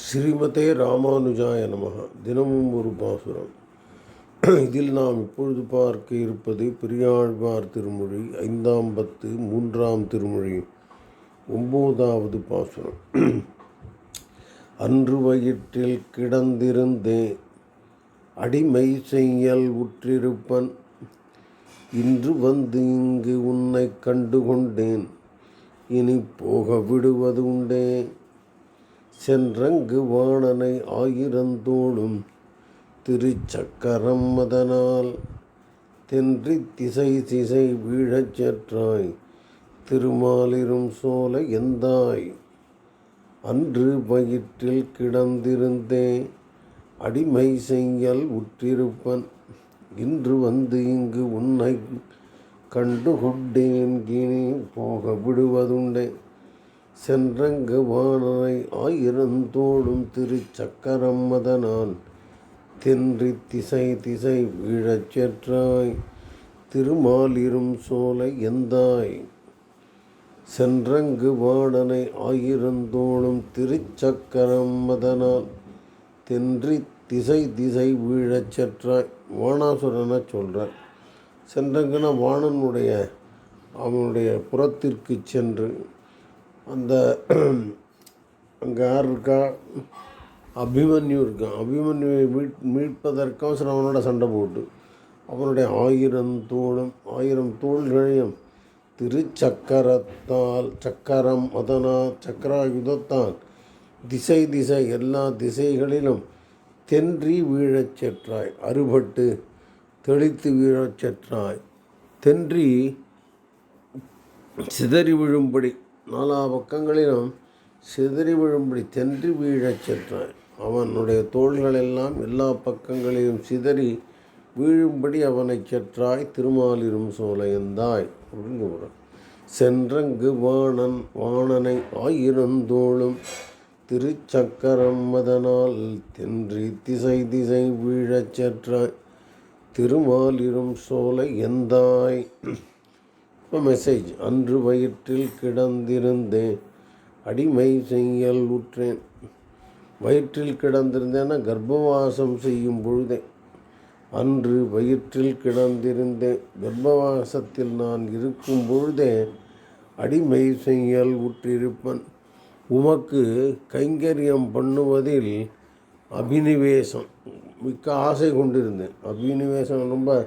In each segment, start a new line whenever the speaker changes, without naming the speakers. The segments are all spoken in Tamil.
ஸ்ரீமதே ராமானுஜாய நமக. தினமும் ஒரு பாசுரம். இதில் நாம் இப்பொழுது பார்க்க இருப்பது பெரியாழ்வார் திருமொழி ஐந்தாம் பத்து மூன்றாம் திருமொழி ஒம்போதாவது பாசுரம். அன்று வயிற்றில் கிடந்திருந்தே அடிமை செய்யல் உற்றிருப்பன். இன்று வந்து இங்கு உன்னை கண்டு கொண்டேன் இனி போக விடுவது உண்டே? சென்றங்கு வாணனை ஆயிரந்தோளும் திருச்சக்கரம் அதனால். தென்றி திசை திசை வீழச் செற்றாய் திருமாலிரும் சோலை எந்தாய்? அன்று பயிற்றில் கிடந்திருந்தே அடிமை செய்யல் உற்றிருப்பன். இன்று வந்து இங்கு உன்னை கண்டு கொண்டேன் கீழே போக விடுவதுண்டே. சென்றங்கு வானனை ஆயிரந்தோடும் திருச்சக்கரம் மதனான். தென்றி திசை திசை வீழச் செற்றாய் திருமாலிரும் சோலை எந்தாய்? சென்றங்கு வாடனை ஆயிரந்தோளும் திருச்சக்கரம் அதனால் தென்றி திசை திசை வீழச் செற்றாய் வானாசுரனை சொல்கிறார் சென்றங்கன வாணனுடைய அவனுடைய புறத்திற்கு சென்று அந்த அங்கே யார் இருக்கா? அபிமன்யு இருக்கான் அபிமன்யுவை மீட் மீட்பதற்காக அவனோட சண்டை போட்டு அவனுடைய ஆயிரம் தோளும் ஆயிரம் தோள்களையும் திருச்சக்கரத்தால் சக்கரம் அதனா சக்கராயுதத்தால் திசை திசை எல்லா திசைகளிலும் தென்றி வீழச் செற்றாய் அறுபட்டு தெளித்து வீழச் செற்றாய் தென்றி சிதறி விழும்படி நாலா பக்கங்களிலும் சிதறி விழும்படி தென்றி வீழச் சென்றான். அவனுடைய தோள்களெல்லாம் எல்லா பக்கங்களிலும் சிதறி வீழும்படி அவனைச் செற்றாய் திருமாலிரும் சோலையந்தாய் அப்படின்னு சென்றங்கு வாணன் வாணனை ஆயிருந்தோளும் திருச்சக்கரம் அதனால் தென்றி திசை திசை வீழச் செற்றாய் திருமாலிரும் சோலை எந்தாய் இப்போ மெசேஜ் அன்று வயிற்றில் கிடந்திருந்தேன். அடிமை செய்யல் உற்றேன். வயிற்றில் கிடந்திருந்தேன்னா கர்ப்பவாசம் செய்யும் பொழுதே. அன்று வயிற்றில் கிடந்திருந்தேன். கர்ப்பவாசத்தில் நான் இருக்கும் பொழுதே அடிமை செய்யல் உற்றிருப்பன். உமக்கு கைங்கரியம் பண்ணுவதில் அபினிவேசம். மிக்க ஆசை கொண்டிருந்தேன். அபினிவேசம் ரொம்ப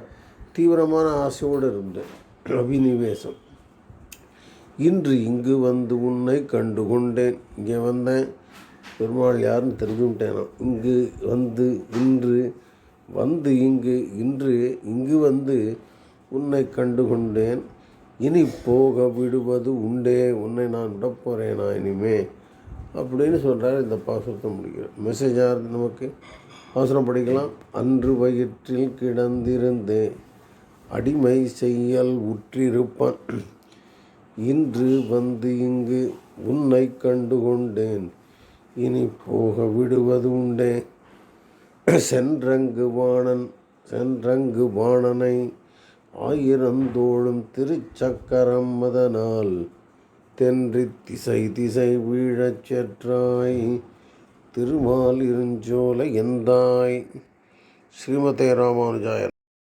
தீவிரமான ஆசையோடு இருந்தேன். ரவிநிவேசம். இன்று இங்கு வந்து உன்னை கண்டு கொண்டேன் இங்கே வந்தேன். பெருமாள் யாருன்னு தெரிஞ்சுக்கிட்டேனா? இங்கு வந்து இன்று வந்து இங்கு இன்று இங்கு வந்து உன்னை கண்டு கொண்டேன் இனி போக விடுவது உண்டே. உன்னை நான் விட போகிறேனா இனிமே? அப்படின்னு சொல்கிறார் இந்த பாசத்தை முடிக்கிறேன் மெசேஜாக நமக்கு? அவசரம் படிக்கலாம். அன்று வயிற்றில் கிடந்திருந்தேன். அடிமை செய்யல் உற்றிருப்பான். இன்று வந்து இங்கு உன்னை கண்டு கொண்டேன் இனி போக விடுவது உண்டே. சென்றங்கு வாணன் சென்றங்கு வாணனை ஆயிரந்தோழும் திருச்சக்கரம் மதனால் தென்றி திசை திசை வீழச் செற்றாய். திருமால் இருஞ்சோலை எந்தாய்? ஸ்ரீமதே ராமானுஜாயர்